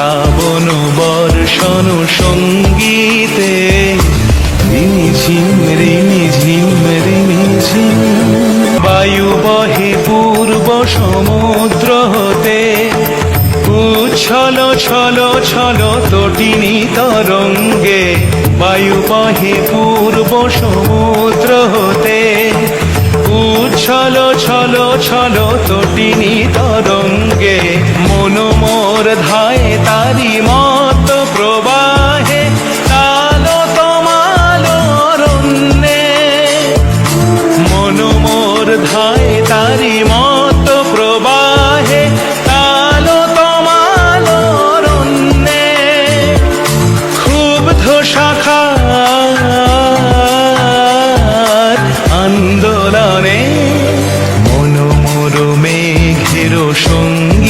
শ্রাবণ বর্ষণ সঙ্গীতে, রিমি ঝিম রিমি ঝিম রিমি ঝিম। বায়ু বহে পূর্ব সমুদ্র হতে উচ্ছল ছল ছল তটিনী তরঙ্গে, বায়ু বহে পূর্ব সমুদ্র হতে উচ্ছল ছল ছল তটিনী তরঙ্গে মনোমোর ধায় তারি মত প্রবাহে কালো তমাল অরণ্যে মনোমোর ধায় তারি মত প্রবাহে কালো তমাল অরণ্যে ক্ষুব্ধ শাখার আন্দোলনে মনোমোর মেঘের সঙ্গী